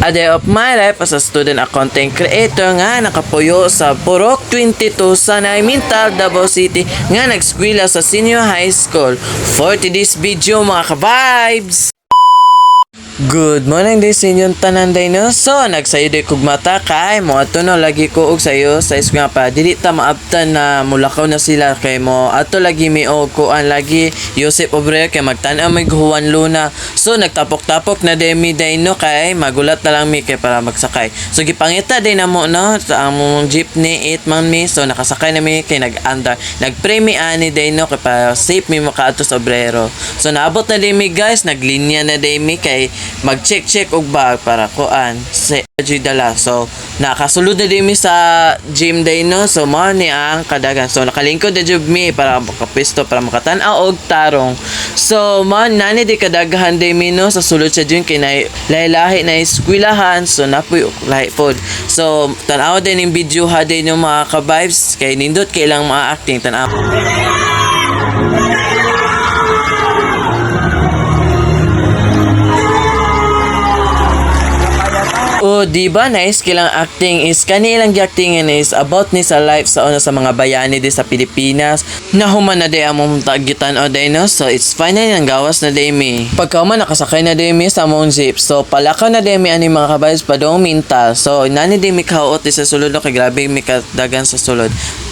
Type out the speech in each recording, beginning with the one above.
A day of my life as a student at content creator nga nakapuyo sa Purok 22 sa Naimintal, Davao City nga nagskwela sa senior high school. For today's video mga ka-vibes! Good morning din sa inyong tanan day no. So, nagsayo di kog mata kay mo ato no lagi ko og sayo sa is nga pa dili ta maabtan na mulakaw na sila kay mo ato lagi mi og kuan lagi Joseph Obrero kay magtan-aw may Juan Luna. So, nagtapok-tapok na demi day no kay magulat na lang mi kay para magsakay. So, gipangita din na mo no sa among jeepney 8 man mi. So, nakasakay na mi kay nag-andar. Nag-pray mi ani day no kay para safe mi makaato sa Obrero. So, naabot na din mi guys, naglinya na din mi kay mag-check-check og bag para kuan sa dala. So, nakasulod na din mi sa gym day no. So, mo ni ang kadagan. So, nakalingkod na jud mi para makapisto para makatan-aw og tarong. So, mo nani di kadaghan day mi no sa sulod sa gym kay nay lahi-lahi na eskwelahan. So, napoy lahi pod. So, tan-aw din yung video ha din yung mga ka-vibes kay nindot kay ilang mga acting tan-aw. O, di ba nice kilang acting is kanilang acting is about ni sa life sa una sa mga bayani di sa Pilipinas. Nahuman na di among tagitan o day no. So, it's fine na yung gawas na day mi. Pagka man nakasakay na day mi sa among jeep. So, palaka na day mi ani mga kabayos pa dong minta. So, nani day mi kauot di sa sulod no. Kay grabe mi kadagan sa sulod.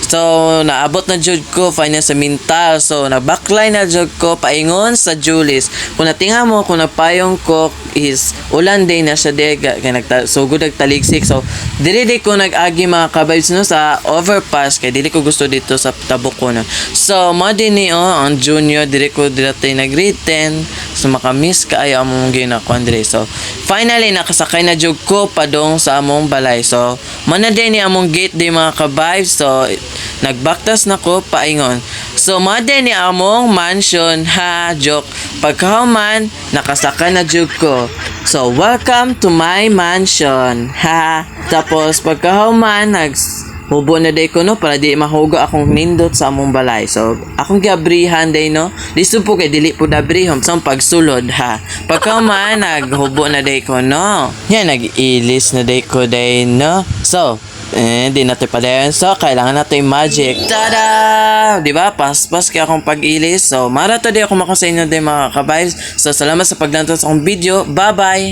So, naabot na jud ko final sa mental. So, na-backline na jud ko paingon sa Julis. Kung natinga mo, kung napayong ko is ulan day na siya dega kay nagta sugod nagtaligsik. So, dili di ko nag-agi mga kabibes no sa overpass kay dili ko gusto dito sa tabok ko no. So, mo ni oh, ang junior dili ko dili nag-written. So, makamiss kaayo among ginako Andre. So, finally nakasakay na jud ko padong sa among balay. So, mana din ni among gate di mga kabibes. So, nagbaktas na ko paingon. So, made ni among mansion ha joke. Pagkahuman, nakasaka na jud ko. So, welcome to my mansion ha. Tapos pagkahuman nags Hubo na day ko no para di mahuga akong nindot sa among balay. So, akong gabrihan day no. Listo po kay dili po dabrihom sa pagsulod ha. Pagkahuman naghubo na day ko no. Yan nag-ilis na day ko day no. So, eh, di natin pa din. So, kailangan natin magic. Tada! Di ba? Pas-pas kaya akong pag-ilis. So, mara to di ako mako sa inyo din mga kabayos. So, salamat sa paglantas sa akong video. Bye-bye!